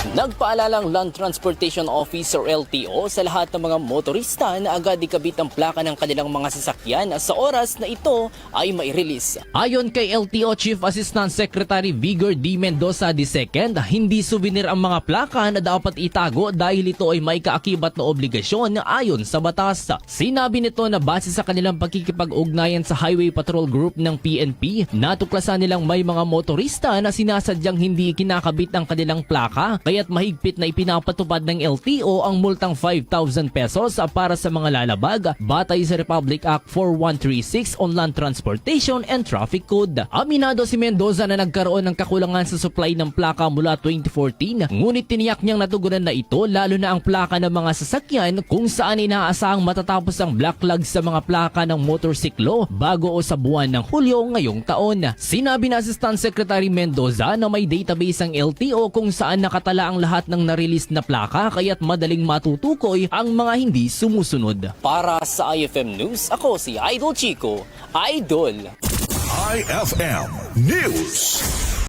Nagpaalalang Land Transportation Office or LTO sa lahat ng mga motorista na agad ikabit ang plaka ng kanilang mga sasakyan sa oras na ito ay mai-release. Ayon kay LTO Chief Assistant Secretary Vigor D. Mendoza II, hindi souvenir ang mga plaka na dapat itago dahil ito ay may kaakibat na obligasyon ayon sa batas. Sinabi nito na base sa kanilang pagkikipag-ugnayan sa Highway Patrol Group ng PNP, natuklasan nilang may mga motorista na sinasadyang hindi kinakabit ang kanilang plaka kaya't mahigpit na ipinapatupad ng LTO ang multang 5,000 pesos para sa mga lalabag batay sa Republic Act 4136 on Land Transportation and Traffic Code. Aminado si Mendoza na nagkaroon ng kakulangan sa supply ng plaka mula 2014 ngunit tiniyak niyang natugunan na ito lalo na ang plaka ng mga sasakyan kung saan inaasahang matatapos ang black flag sa mga plaka ng motorsiklo bago o sa buwan ng Hulyo ngayong taon. Sinabi na Assistant Secretary Mendoza na may database ang LTO kung saan nakatala ang lahat ng na-release na plaka kaya't madaling matutukoy ang mga hindi sumusunod. Para sa IFM News, ako si Idol Chico, Idol! IFM News.